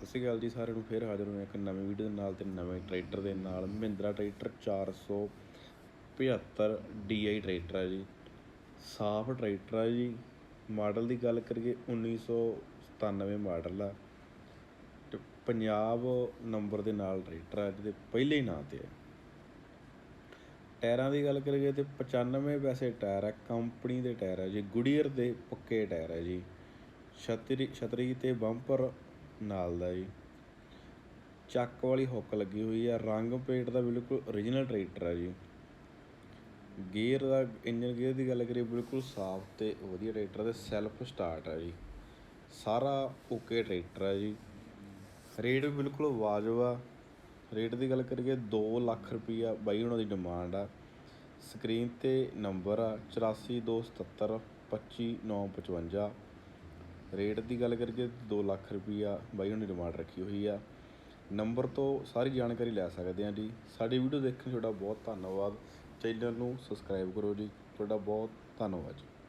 ਸਤਿ ਸ਼੍ਰੀ ਅਕਾਲ ਜੀ ਸਾਰਿਆਂ ਨੂੰ, ਫੇਰ ਹਾਜ਼ਰ ਹੋਏ ਇੱਕ ਨਵੀਂ ਵੀਡੀਓ ਦੇ ਨਾਲ ਤੇ ਨਵੇਂ ਟਰੈਕਟਰ ਦੇ ਨਾਲ। ਮਹਿੰਦਰਾ ਟਰੈਕਟਰ 475 DI ਟਰੈਕਟਰ ਹੈ ਜੀ। ਸਾਫ਼ ਟਰੈਕਟਰ ਹੈ ਜੀ। ਮਾਡਲ ਦੀ ਗੱਲ ਕਰੀਏ 1997 ਮਾਡਲ ਆ। ਤੇ ਪੰਜਾਬ ਨੰਬਰ ਦੇ ਨਾਲ ਟਰੈਕਟਰ ਹੈ ਜਿਹਦੇ ਪਹਿਲੇ ਹੀ ਨਾਂ ਤੇ ਹੈ ਟਾਇਰਾਂ ਦੀ ਗੱਲ ਕਰੀਏ ਤੇ 95 ਵੈਸੇ ਟਾਇਰ ਹੈ ਕੰਪਨੀ ਦੇ ਟਾਇਰ ਹੈ ਜੀ। ਗੁਡੀਅਰ ਦੇ ਪੱਕੇ ਟਾਇਰ ਹੈ ਜੀ। ਛਤਰੀ ਛਤਰੀ ਤੇ ਬੰਪਰ ਨਾਲ ਦਾ ਜੀ। ਚੱਕ ਵਾਲੀ ਹੁੱਕ ਲੱਗੀ ਹੋਈ ਆ। ਰੰਗ ਪੇਟ ਦਾ ਬਿਲਕੁਲ origignal ਟਰੈਕਟਰ ਆ ਜੀ। ਗੇਅਰ ਦਾ ਇੰਜਨ ਗੇਅਰ ਦੀ ਗੱਲ ਕਰੀਏ, ਬਿਲਕੁਲ ਸਾਫ਼ ਤੇ ਵਧੀਆ ਟਰੈਕਟਰ ਤੇ ਸੈਲਫ ਸਟਾਰਟ ਆ ਜੀ। ਸਾਰਾ ਓਕੇ ਟਰੈਕਟਰ ਆ ਜੀ। ਰੇਟ ਵੀ ਬਿਲਕੁਲ ਵਾਜਬ ਆ। ਰੇਟ ਦੀ ਗੱਲ ਕਰੀਏ 2 ਲੱਖ ਰੁਪਈਆ ਬਾਈ ਉਹਨਾਂ ਦੀ ਡਿਮਾਂਡ ਆ। ਸਕਰੀਨ ਤੇ ਨੰਬਰ ਆ 8427 25955 ਰੇਟ ਦੀ ਗੱਲ ਕਰੀਏ 2 ਲੱਖ ਰੁਪਈਆ ਬਾਈ ਉਹਨੇ ਡਿਮਾਂਡ ਰੱਖੀ ਹੋਈ ਆ। ਨੰਬਰ ਤੋਂ ਸਾਰੀ ਜਾਣਕਾਰੀ ਲੈ ਸਕਦੇ ਆ ਜੀ। ਸਾਡੀ ਵੀਡੀਓ ਦੇਖਣ ਲਈ ਤੁਹਾਡਾ ਬਹੁਤ ਧੰਨਵਾਦ। ਚੈਨਲ ਨੂੰ ਸਬਸਕ੍ਰਾਈਬ ਕਰੋ ਜੀ। ਤੁਹਾਡਾ ਬਹੁਤ ਧੰਨਵਾਦ ਜੀ।